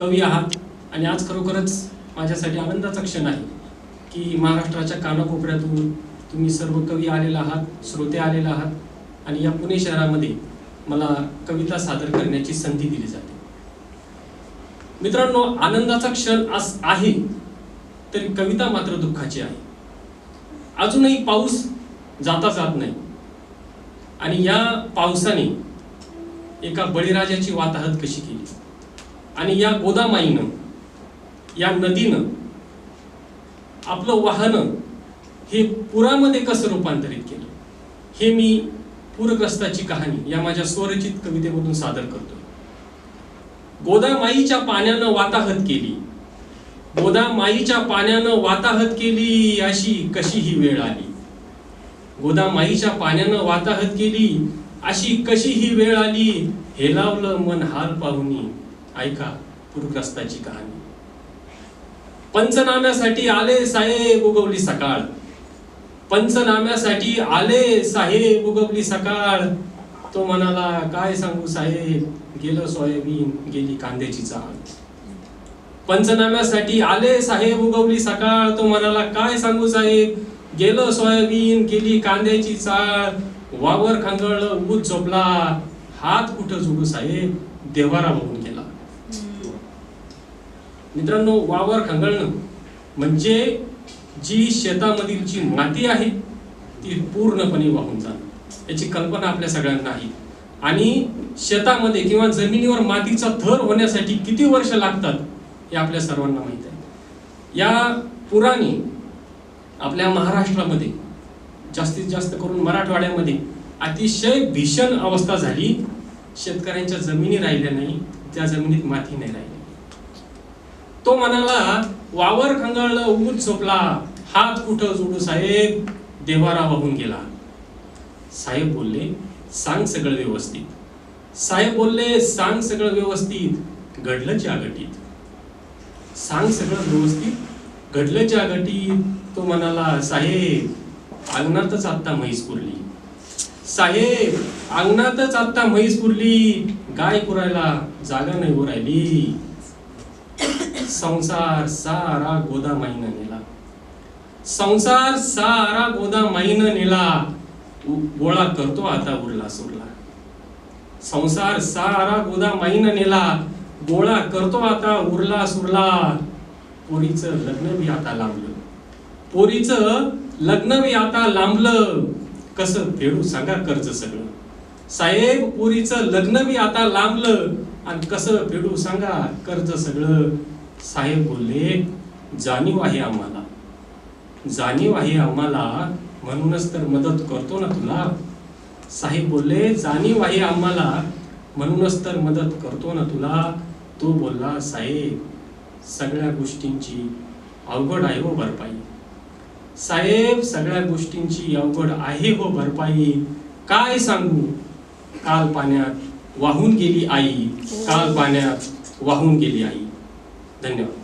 कवी आहात. आणि आज खरोखरच माझ्यासाठी आनंदाचा क्षण आहे की महाराष्ट्राच्या कानाकोपऱ्यातून तुम्ही सर्व कवी आलेला आहात श्रोते आलेला आहात. आणि या पुणे शहरामध्ये मला कविता सादर करण्याची संधी दिली जाते. मित्रांनो आनंदाचा क्षण आज आहे तरी कविता मात्र दुःखाची आहे. अजूनही पाऊस जाता जात नाही. आणि या पावसाने एका बळीराजाची वाताहत कशी केली? आणि या गोदामाईनं या नदीनं आपलं वाहन हे पुरामध्ये कसं रूपांतरित केलं? हे मी पूरग्रस्ताची कहाणी या माझ्या स्वरचित कवितेमधून सादर करतो गोदामाईच्या पाण्यानं वाताहत केली. गोदामाईच्या पाण्यानं वाताहत केली अशी कशी ही वेळ आली. गोदामाईच्या पाण्यानं वाताहत केली अशी कशी ही वेळ आली हेलावलं मन हाल पाहुनी. ऐका पूरग्रस्ताची कहाणी. पंचनाम्यासाठी आले साहेब उगवली सकाळ. पंचनाम्यासाठी आले साहेब उगवली सकाळ. तो म्हणाला काय सांगू साहेब? गेलं सोयाबीन गेली कांद्याची चाळ. पंचनाम्यासाठी आले साहेब उगवली सकाळ. तो म्हणाला काय सांगू साहेब? गेलं सोयाबीन गेली कांद्याची चाळ. वावर खांगळलं ऊस झोपला. हात कुठं झुडू साहेब? देवारा बघून गेला. मित्रांनो वावर खंगळणं म्हणजे जी शेतामधील जी माती आहे ती पूर्णपणे वाहून जाणं. याची कल्पना आपल्या सगळ्यांना आहे. आणि शेतामध्ये किंवा जमिनीवर मातीचा थर होण्यासाठी किती वर्ष लागतात हे आपल्या सर्वांना माहीत आहे. या पुराने आपल्या महाराष्ट्रामध्ये जास्तीत जास्त करून मराठवाड्यामध्ये अतिशय भीषण अवस्था झाली. शेतकऱ्यांच्या जमिनी राहिल्या नाही त्या जमिनीत माती नाही राहिली. तो म्हणाला वावर खंगाळलं ऊस झोपला हात कुठं जोडू साहेब? देवारा वाहून गेला. साहेब बोलले सांग सगळं व्यवस्थित. साहेब बोलले सांग सगळं व्यवस्थित. घडलं जागटीत सांग सगळं व्यवस्थित. घडलं जागटीत तो म्हणाला साहेब अंगणातच आत्ता म्हैस पुरली. साहेब अंगणातच आत्ता म्हैस पुरली. गाय पुरायला जागा नाही हो उरायली संसार सारा गोदा माईन नेला. संसार सारा गोदा माईन नेला. गोळा करतो आता उरला सुरला संसार सारा गोदा माईन नेला. गोळा करतो आता उरला सुरला पोरीचं लग्न बी आता लांबलं. पोरीचं लग्न बी आता लांबलं. कसं फेडू सांगा कर्ज सगळं. साहेब पोरीचं लग्न बी आता लांबलं. आणि कसं फेडू सांगा कर्ज सगळं. साहेब बोलले जाणीव आहे आम्हाला. जाणीव आहे आम्हाला म्हणूनच तर मदत करतो ना तुला. साहेब बोलले जाणीव आहे आम्हाला म्हणूनच तर मदत करतो ना तुला. तो बोलला साहेब सगळ्या गोष्टींची अवघड आहे हो भरपाई. साहेब सगळ्या गोष्टींची अवघड आहे हो भरपाई. काय सांगू? काल पाण्यात वाहून गेली आई. काल पाण्यात वाहून गेली आई. धन्यवाद